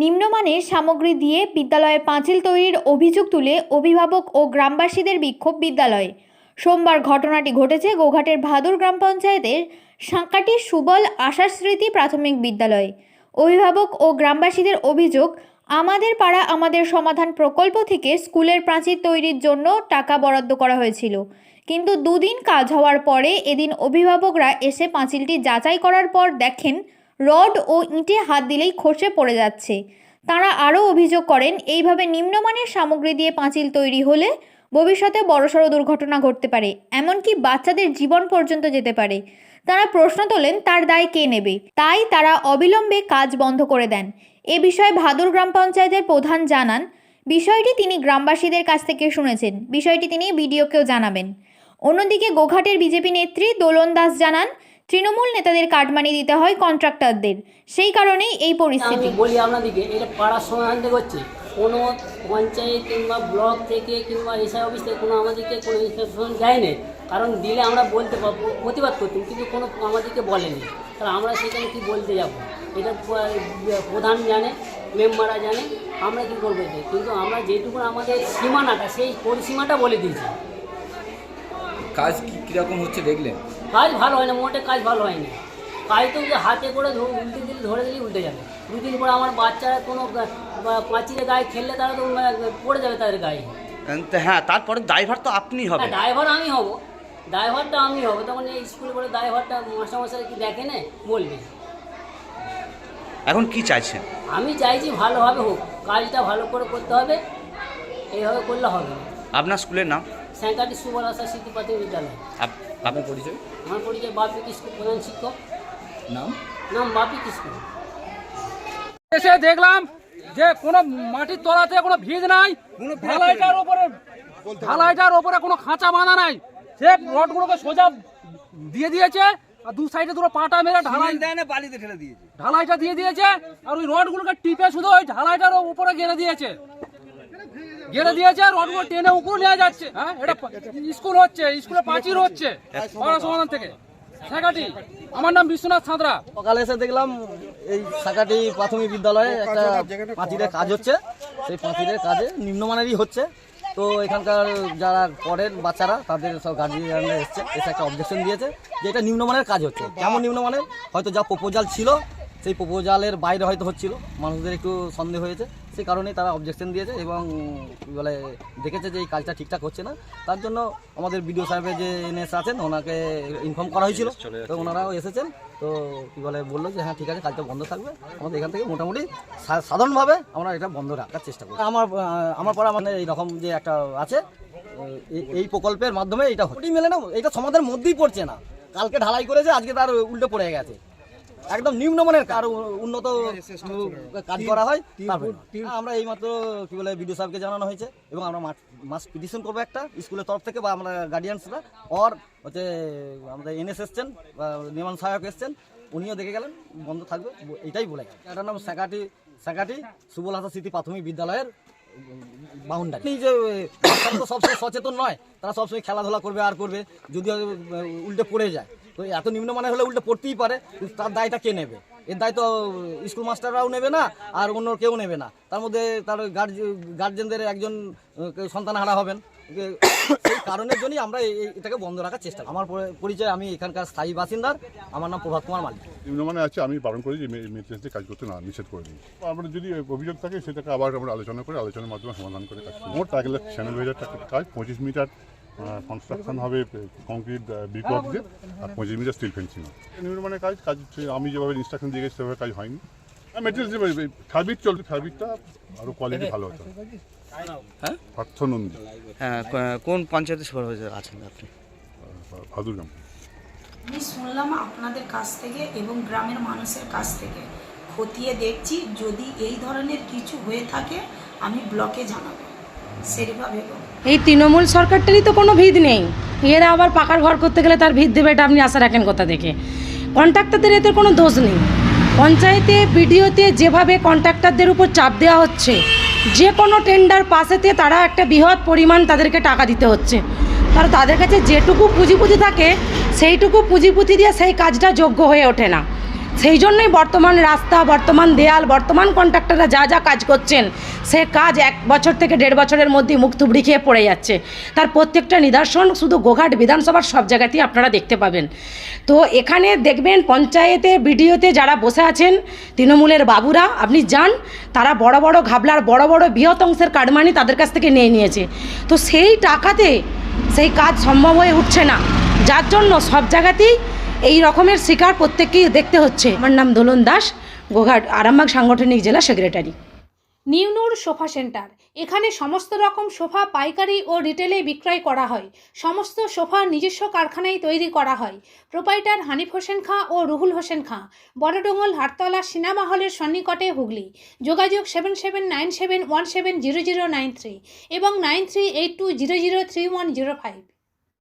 নিম্নমানের সামগ্রী দিয়ে বিদ্যালয়ের পাঁচিল তৈরির অভিযোগ তুলে অভিভাবক ও গ্রামবাসীদের বিক্ষোভ বিদ্যালয়ে। সোমবার ঘটনাটি ঘটেছে গোঘাটের ভাদুর গ্রাম পঞ্চায়েতের সাঁকাটির সুবল আশা স্মৃতি প্রাথমিক বিদ্যালয়ে। অভিভাবক ও গ্রামবাসীদের অভিযোগ, আমাদের পাড়া আমাদের সমাধান প্রকল্প থেকে স্কুলের প্রাচীর তৈরির জন্য টাকা বরাদ্দ করা হয়েছিল। কিন্তু দুদিন কাজ হওয়ার পরে এদিন অভিভাবকরা এসে পাঁচিলটি যাচাই করার পর দেখেন রড ও ইঁটে হাত দিলেই খসে পড়ে যাচ্ছে। তারা আরও অভিযোগ করেন, এইভাবে নিম্নমানের সামগ্রী দিয়ে পাঁচিল তৈরি হলে ভবিষ্যতে বড়সড় দুর্ঘটনা ঘটতে পারে, এমনকি বাচ্চাদের জীবন পর্যন্ত যেতে পারে। তারা প্রশ্ন তোলেন, তার দায় কে নেবে? তাই তারা অবিলম্বে কাজ বন্ধ করে দেন। এ বিষয়ে ভাদুর গ্রাম পঞ্চায়েতের প্রধান জানান, বিষয়টি তিনি গ্রামবাসীদের কাছ থেকে শুনেছেন। বিষয়টি তিনি বিডিওকেও জানাবেন। অন্যদিকে গোঘাটের বিজেপি নেত্রী দোলন দাস জানান তৃণমূল নেতাদের কাটমানি দিতে হয় কন্ট্রাক্টরদের। সেই কারণেই এই পরিস্থিতি। বলি আপনাদেরকে এটা পাড়ার সমাধান থেকে হচ্ছে। কোনো পঞ্চায়েত কিংবা ব্লক থেকে কিংবা এসআই অফিস থেকে কোনো আমাদেরকে কোনো ইনস্ট্রাকশন দেয়নি কারণ দিলে আমরা বলতে পারব প্রতিবাদ করতাম কিন্তু কোনো আমাদেরকে বলেনি। তাহলে আমরা সেখানে কি বলতে যাব? এটা প্রধান জানে মেম্বাররা জানে আমরা কি করব এতে? কিন্তু আমরা যেটুকু আমাদের সীমানাটা সেই পরিসীমাটা বলে দিয়েছি। কাজ কি কীরকম হচ্ছে দেখলেন? কাজ ভালো হয় না মোটে কাজ ভালো হয়নি কাজ তো যে হাতে করে উল্টে দিলে ধরে দিলেই উল্টে যাবে। দুদিন পর আমার বাচ্চারা কোনো পাঁচিলে গায়ে খেললে তারা তো পড়ে যাবে তাদের গায়ে। হ্যাঁ তারপরে ড্রাইভার তো আপনি হবে ড্রাইভার আমি হব। ড্রাইভারটা আমি হব। তখন এই স্কুলে করে ড্রাইভারটা মাস্টারমশাই কি দেখে না বলবে। এখন কি চাইছেন? আমি চাইছি ভালোভাবে হোক কাজটা ভালো করে করতে হবে এইভাবে করলে হবে আপনার স্কুলের নাম? স্যাঙ্কাটি সুবল আশা স্মৃতি প্রাথমিক বিদ্যালয়। আপ- আপ- আপনার পরিচয়? আমার পরিচয় বাপি কিস্কু প্রধান শিক্ষক। নাম? নাম বাপি কিস্কু এসে দেখলাম যে কোনো মাটির তলাতে কোনো ভিজ নাই ঢালাইটার উপরে ঢালাইটার উপরে কোনো খাঁচা বাঁধা নাই। সে রডগুলোকে সোজা দিয়ে দিয়েছে আর দু সাইডে দুটো পাটা মেরে ঢালাই দেয় না বালিতে ঠেলে দিয়েছে। ঢালাইটা দিয়ে দিয়েছে আর ওই রডগুলোকে টিপে শুধু ওই ঢালাইটার উপরে গেড়ে দিয়েছে। গেড়ে দিয়েছে আর রডগুলো টেনে উপরে নিয়ে যাচ্ছে হ্যাঁ? এটা স্কুল হচ্ছে, স্কুলে পাঁচির হচ্ছে পাড়া সমাধান থেকে। ঠেকাটি আমার নাম বিশ্বনাথ সাঁতরা। সকালে এসে দেখলাম এই সাকাটি প্রাথমিক বিদ্যালয়ে একটা পাঁচিলের কাজ হচ্ছে। সেই পাঁচিলের কাজে নিম্নমানেরই হচ্ছে। তো এখানকার যারা করেন বাচ্চারা, তাদের সব গার্জিয়ানরা এসছে, এসে একটা অবজেকশন দিয়েছে যে এটা নিম্নমানের কাজ হচ্ছে। কেমন নিম্নমানের, হয়তো যা প্রপোজাল ছিল সেই প্রপোজালের বাইরে হয়তো হচ্ছিল। মানুষদের একটু সন্দেহ হয়েছে। সেই কারণেই তারা অবজেকশন দিয়েছে এবং কি বলে দেখেছে যে এই কাজটা ঠিকঠাক হচ্ছে না। তার জন্য আমাদের বিডিও সাহেবের যে এনএস আছেন ওনাকে ইনফর্ম করা হয়েছিল। তো ওনারাও এসেছেন। তো কি বলে বলল যে হ্যাঁ ঠিক আছে কাজটা বন্ধ থাকবে। আমাদের এখান থেকে মোটামুটি সাধারণভাবে আমরা এটা বন্ধ রাখার চেষ্টা করি আমার আমার পড়া মানে এইরকম যে একটা আছে এই- এই প্রকল্পের মাধ্যমে এটা হটি মেলে না এটা সমাজের মধ্যেই পড়ছে না। কালকে ঢালাই করেছে আজকে তার উল্টে পড়ে গেছে। একদম নিম্নমানের কার উন্নত কাজ করা হয়। তারপরে আমরা এইমাত্র কি বলে বিডিও সাহেবকে জানানো হয়েছে এবং আমরা মাস পিটিশন করব একটা স্কুলের তরফ থেকে বা আমরা গার্ডিয়ানসরা অর হচ্ছে আমাদের এনএস এসছেন বা নির্মাণ সহায়ক এসছেন উনিও দেখে গেলেন বন্ধ থাকবে এটাই বলে গেলেন এটার নাম স্যাকাটি স্যাকাটি সুবল হাসা স্মৃতি প্রাথমিক বিদ্যালয়ের বাউন্ডারি যে সবসময় সচেতন নয় তারা সবসময় খেলাধুলা করবে আর করবে যদি উল্টে পড়ে যায়। তো এত নিম্নমানের হলে উল্টে পড়তেই পারে, তার দায়টা কে নেবে? এর দায় তো স্কুল মাস্টাররাও নেবে না, আর অন্য কেউ নেবে না। তার মধ্যে তার গার্জেনদের একজন সন্তান হারা হবেন। সেই কারণের জন্যই আমরা এটাকে বন্ধ রাখার চেষ্টা আমার পরি- পরিচয় আমি এখানকার স্থায়ী বাসিন্দার, আমার নাম প্রভাত কুমার মালিক। নিম্নমানে আছে, আমি বারণ করি যে মেট্রেসে কাজ করতে না, নিষেধ করে দিই। আমরা যদি অভিযোগ থাকে, সেটাকে আবার আমরা আলোচনা করে, আলোচনার মাধ্যমে সমাধান করে কাজ। মোট এক লাখ ছিয়ানব্বই হাজার টাকার কাজ, পঁচিশ মিটার কনস্ট্রাকশন হবে কংক্রিট ব্রিকওয়ার্ক দিয়ে আর পঁচিশ মিটার স্টিল ফেন্সিং নিম্নমানের কাজ কাজ আমি যেভাবে ইনস্ট্রাকশন দিয়ে গেছি সেভাবে কাজ হয়নি। মেটেরিয়ালস ফ্যাব্রিক চলছে ফ্যাব্রিকটা আরও কোয়ালিটি ভালো হতো হ্যাঁ? পার্থনন্দী হ্যাঁ, কোন পঞ্চায়েতের সুপারভাইজার আছেন আপনি? ভাদুরগ্রাম আমি শুনলাম আপনাদের কাছ থেকে এবং গ্রামের মানুষের কাছ থেকে। খতিয়ে দেখছি যদি এই ধরনের কিছু হয়ে থাকে আমি ব্লকে জানাব। এই তৃণমূল সরকারটারই তো কোনো ভিত নেই। এরা আবার পাকার ঘর করতে গেলে তার ভিত দেবে, এটা আপনি আশা রাখেন কোথা থেকে কন্ট্রাক্টরদের এতে কোনো দোষ নেই। পঞ্চায়েতে, বিডিওতে যেভাবে কন্ট্রাক্টরদের উপর চাপ দেওয়া হচ্ছে, যে কোনো টেন্ডার পাশেতে তারা একটা বৃহৎ পরিমাণ তাদেরকে টাকা দিতে হচ্ছে। কারণ তাদের কাছে যেটুকু পুঁজিপুঁজি থাকে, সেইটুকু পুঁজিপুঁজি দিয়ে সেই কাজটা যোগ্য হয়ে ওঠে না। সেই জন্যই বর্তমান রাস্তা, বর্তমান দেয়াল, বর্তমান কন্ট্রাক্টররা যা যা কাজ করছেন, সে কাজ এক বছর থেকে দেড় বছরের মধ্যেই মুখ থুবড়ি খেয়ে পড়ে যাচ্ছে। তার প্রত্যেকটা নিদর্শন শুধু গোঘাট বিধানসভার সব জায়গাতেই আপনারা দেখতে পাবেন। তো এখানে দেখবেন পঞ্চায়েতে, বিডিওতে যারা বসে আছেন, তৃণমূলের বাবুরা, আপনি যান, তারা বড় বড় ঘাবলার, বড় বড় বৃহৎ অংশের কাটমানি তাদের কাছ থেকে নিয়ে নিয়েছে। তো সেই টাকাতে সেই কাজ সম্ভব হয়ে উঠছে না। যার জন্য সব জায়গাতেই এই রকমের শিকার প্রত্যেককেই দেখতে হচ্ছে। আমার নাম দোলন দাস, গোঘাট আরামবাগ সাংগঠনিক জেলা সেক্রেটারি। নিউনুর sofa centre. এখানে সমস্ত রকম সোফা পাইকারি ও রিটেলে বিক্রয় করা হয়। সমস্ত সোফা নিজস্ব কারখানায় তৈরি করা হয়। প্রোপাইটার হানিফ হোসেন খাঁ ও রুহুল হোসেন খাঁ। বড়ডোঙ্গল হাটতলা সিনেমা হলের সন্নিকটে হুগলি। যোগাযোগ seven seven nine seven one seven zero zero nine three এবং nine three eight two zero zero three one zero five.